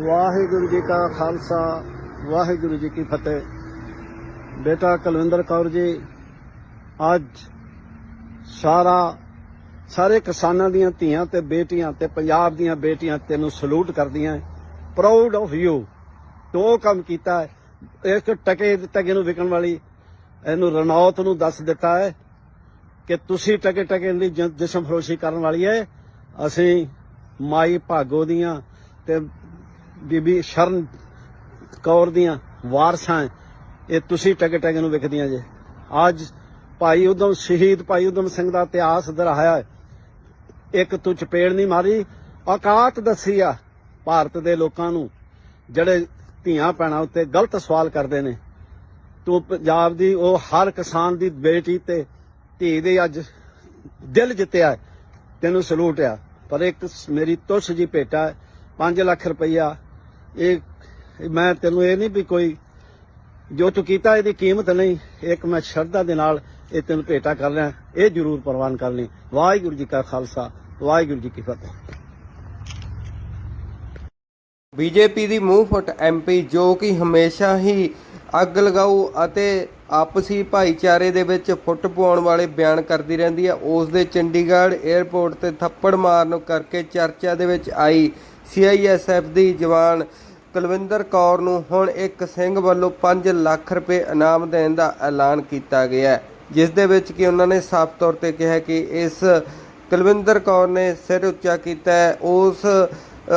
ਵਾਹਿਗੁਰੂ ਜੀ ਕਾ ਖਾਲਸਾ, ਵਾਹਿਗੁਰੂ ਜੀ ਕੀ ਫਤਿਹ। ਬੇਟਾ ਕੁਲਵਿੰਦਰ ਕੌਰ ਜੀ, ਅੱਜ ਸਾਰਾ, ਸਾਰੇ ਕਿਸਾਨਾਂ ਦੀਆਂ ਧੀਆਂ ਤੇ ਬੇਟੀਆਂ ਤੇ ਪੰਜਾਬ ਦੀਆਂ ਬੇਟੀਆਂ ਤੈਨੂੰ ਸਲੂਟ ਕਰਦੀਆਂ ਪ੍ਰਾਊਡ ਆਫ ਯੂ ਤੂੰ ਕੰਮ ਕੀਤਾ ਹੈ ਇੱਕ ਟਕੇ ਟਕੇ ਨੂੰ ਵਿਕਣ ਵਾਲੀ, ਇਹਨੂੰ ਰਣੌਤ ਨੂੰ ਦੱਸ ਦਿੱਤਾ ਹੈ ਕਿ ਤੁਸੀਂ ਟਕੇ ਟਕੇ ਦੀ ਜਿਸਮ ਫਰੋਸ਼ੀ ਕਰਨ ਵਾਲੀ ਹੈ ਅਸੀਂ ਮਾਈ ਭਾਗੋ ਦੀਆਂ ਤੇ ਬੀਬੀ ਸ਼ਰਨ ਕੌਰ ਦੀਆਂ ਵਾਰਸਾਂ ਇਹ ਤੁਸੀਂ ਟਕੇ ਟਕੇ ਨੂੰ ਵਿਕਦੀਆਂ ਜੇ। ਅੱਜ ਭਾਈ ਉਦਮ ਸ਼ਹੀਦ ਭਾਈ ਉਦਮ ਸਿੰਘ ਦਾ ਇਤਿਹਾਸ ਦਰਹਾਇਆ ਹੈ ਇੱਕ ਤੂੰ ਚਪੇੜ ਨਹੀਂ ਮਾਰੀ, ਔਕਾਤ ਦੱਸੀ ਆ ਭਾਰਤ ਦੇ ਲੋਕਾਂ ਨੂੰ, ਜਿਹੜੇ ਧੀਆਂ ਭੈਣਾਂ ਉੱਤੇ ਗਲਤ ਸਵਾਲ ਕਰਦੇ ਨੇ। ਤੂੰ ਪੰਜਾਬ ਦੀ, ਉਹ ਹਰ ਕਿਸਾਨ ਦੀ ਬੇਟੀ ਤੇ ਧੀ ਦੇ ਅੱਜ ਦਿਲ ਜਿੱਤਿਆ ਤੈਨੂੰ ਸਲੂਟ ਆ। ਪਰ ਇੱਕ ਮੇਰੀ ਤੁਸ਼ ਜੀ ਭੇਟਾ 5 ਲੱਖ ਰੁਪਈਆ ਇਹ ਮੈਂ ਤੈਨੂੰ ਇਹ ਨਹੀਂ ਵੀ ਕੋਈ ਜੋ ਤੂੰ ਕੀਤਾ ਇਹਦੀ ਕੀਮਤ ਨਹੀਂ, ਇੱਕ ਮੈਂ ਸ਼ਰਧਾ ਦੇ ਨਾਲ ਇਹ ਤੈਨੂੰ ਭੇਟਾ ਕਰ ਰਿਹਾ, ਇਹ ਜ਼ਰੂਰ ਪ੍ਰਵਾਨ ਕਰ ਲਈ। ਵਾਹਿਗੁਰੂ ਜੀ ਕਾ ਖਾਲਸਾ, ਵਾਹਿਗੁਰੂ ਜੀ ਕੀ ਫਤਿਹ। ਬੀਜੇਪੀ ਦੀ ਮੂੰਹ ਐਮਪੀ ਜੋ ਕਿ ਹਮੇਸ਼ਾ ਹੀ ਅੱਗ ਲਗਾਉ ਅਤੇ ਆਪਸੀ ਭਾਈਚਾਰੇ ਦੇ ਵਿੱਚ ਫੁੱਟ ਪਾਉਣ ਵਾਲੇ ਬਿਆਨ ਕਰਦੀ ਰਹਿੰਦੀ ਹੈ। ਉਸ ਦੇ ਚੰਡੀਗੜ੍ਹ 에ਅਰਪੋਰਟ ਤੇ ਥੱਪੜ ਮਾਰਨ ਕਰਕੇ ਚਰਚਾ ਦੇ ਵਿੱਚ ਆਈ ਸੀਆਈਐਸਐਫ ਦੀ ਜਵਾਨ ਕੁਲਵਿੰਦਰ ਕੌਰ ਨੂੰ ਹੁਣ ਇੱਕ ਸਿੰਘ ਵੱਲੋਂ 5 ਲੱਖ ਰੁਪਏ ਇਨਾਮ ਦੇਣ ਦਾ ਐਲਾਨ ਕੀਤਾ ਗਿਆ ਜਿਸ ਦੇ ਵਿੱਚ ਕਿ ਉਹਨਾਂ ਨੇ ਸਾਫ਼ ਤੌਰ ਤੇ ਕਿਹਾ ਕਿ ਇਸ ਕੁਲਵਿੰਦਰ ਕੌਰ ਨੇ ਸਿਰ ਉੱਚਾ ਕੀਤਾ ਉਸ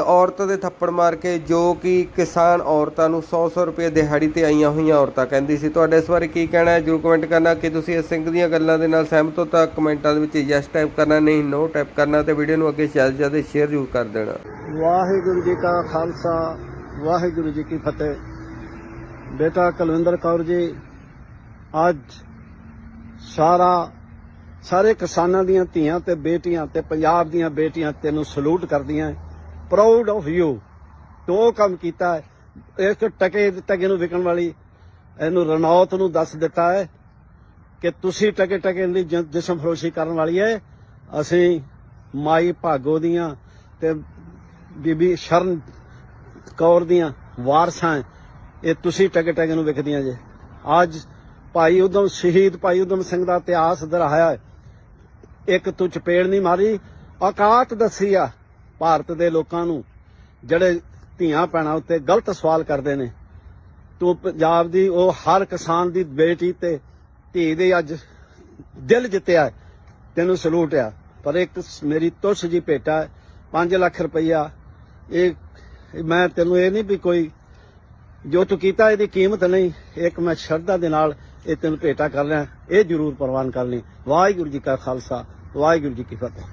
ਔਰਤ ਦੇ ਥੱਪੜ ਮਾਰ ਕੇ ਜੋ ਕਿ ਕਿਸਾਨ ਔਰਤਾਂ ਨੂੰ 100-100 ਰੁਪਏ ਦਿਹਾੜੀ ਤੇ ਆਈਆਂ ਹੋਈਆਂ ਔਰਤਾਂ ਕਹਿੰਦੀ ਸੀ। ਤੁਹਾਡੇ ਇਸ ਬਾਰੇ ਕੀ ਕਹਿਣਾ ਹੈ? ਜਰੂਰ ਕਮੈਂਟ ਕਰਨਾ। ਕਿ ਤੁਸੀਂ ਇਸ ਸਿੰਘ ਦੀਆਂ ਗੱਲਾਂ ਦੇ ਨਾਲ ਸਹਿਮਤ ਹੋ ਤਾਂ ਕਮੈਂਟਾਂ ਦੇ ਵਿੱਚ ਯੈਸ ਟਾਈਪ ਕਰਨਾ, ਨਹੀਂ ਨੋ ਟਾਈਪ ਕਰਨਾ ਤੇ ਵੀਡੀਓ ਨੂੰ ਅੱਗੇ ਜ਼ਿਆਦਾ ਜ਼ਿਆਦਾ ਸ਼ੇਅਰ ਜ਼ਰੂਰ ਕਰ ਦੇਣਾ। ਵਾਹਿਗੁਰੂ ਜੀ ਕਾ ਖਾਲਸਾ। ਵਾਹਿਗੁਰੂ ਜੀ ਕੀ ਫਤਿਹ। ਬੇਟਾ ਕੁਲਵਿੰਦਰ ਕੌਰ ਜੀ, ਅੱਜ ਸਾਰਾ, ਸਾਰੇ ਕਿਸਾਨਾਂ ਦੀਆਂ ਧੀਆਂ ਤੇ ਬੇਟੀਆਂ ਤੇ ਪੰਜਾਬ ਦੀਆਂ ਬੇਟੀਆਂ ਤੈਨੂੰ ਸਲੂਟ ਕਰਦੀਆਂ ਪ੍ਰਾਊਡ ਆਫ ਯੂ ਤੂੰ ਕੰਮ ਕੀਤਾ ਹੈ ਇੱਕ ਟਕੇ ਟਕੇ ਨੂੰ ਵਿਕਣ ਵਾਲੀ, ਇਹਨੂੰ ਰਣੌਤ ਨੂੰ ਦੱਸ ਦਿੱਤਾ ਹੈ ਕਿ ਤੁਸੀਂ ਟਕੇ ਟਕੇ ਦੀ ਜਿਸਮ ਫਰੋਸ਼ੀ ਕਰਨ ਵਾਲੀ ਹੈ ਅਸੀਂ ਮਾਈ ਭਾਗੋ ਦੀਆਂ ਤੇ ਬੀਬੀ ਸ਼ਰਨ ਕੌਰ ਦੀਆਂ ਵਾਰਸਾਂ ਇਹ ਤੁਸੀਂ ਟਕੇ ਟਕੇ ਨੂੰ ਵਿਖਦੀਆਂ ਜੇ। ਅੱਜ ਭਾਈ ਉਦਮ, ਸ਼ਹੀਦ ਭਾਈ ਉਦਮ ਸਿੰਘ ਦਾ ਇਤਿਹਾਸ ਦਰਹਾਇਆ ਹੈ। ਇੱਕ ਤੂੰ ਚਪੇੜ ਨਹੀਂ ਮਾਰੀ, ਔਕਾਤ ਦੱਸੀ ਆ ਭਾਰਤ ਦੇ ਲੋਕਾਂ ਨੂੰ, ਜਿਹੜੇ ਧੀਆਂ ਭੈਣਾਂ ਉੱਤੇ ਗਲਤ ਸਵਾਲ ਕਰਦੇ ਨੇ। ਤੂੰ ਪੰਜਾਬ ਦੀ, ਉਹ ਹਰ ਕਿਸਾਨ ਦੀ ਬੇਟੀ ਤੇ ਧੀ ਦੇ ਅੱਜ ਦਿਲ ਜਿੱਤਿਆ ਤੈਨੂੰ ਸਲੂਟ ਆ। ਪਰ ਇੱਕ ਮੇਰੀ ਤੁਸ਼ ਜੀ ਭੇਟਾ 5 ਲੱਖ ਰੁਪਈਆ, ਇਹ ਮੈਂ ਤੈਨੂੰ ਇਹ ਨਹੀਂ ਵੀ ਕੋਈ ਜੋ ਤੂੰ ਕੀਤਾ, ਇਹਦੀ ਕੀਮਤ ਨਹੀਂ। ਇੱਕ ਮੈਂ ਸ਼ਰਧਾ ਦੇ ਨਾਲ ਇਹ ਤੈਨੂੰ ਭੇਟਾ ਕਰ ਰਿਹਾ। ਇਹ ਜ਼ਰੂਰ ਪ੍ਰਵਾਨ ਕਰ ਲਈ ਵਾਹਿਗੁਰੂ ਜੀ ਕਾ ਖਾਲਸਾ, ਵਾਹਿਗੁਰੂ ਜੀ ਕੀ ਫਤਿਹ।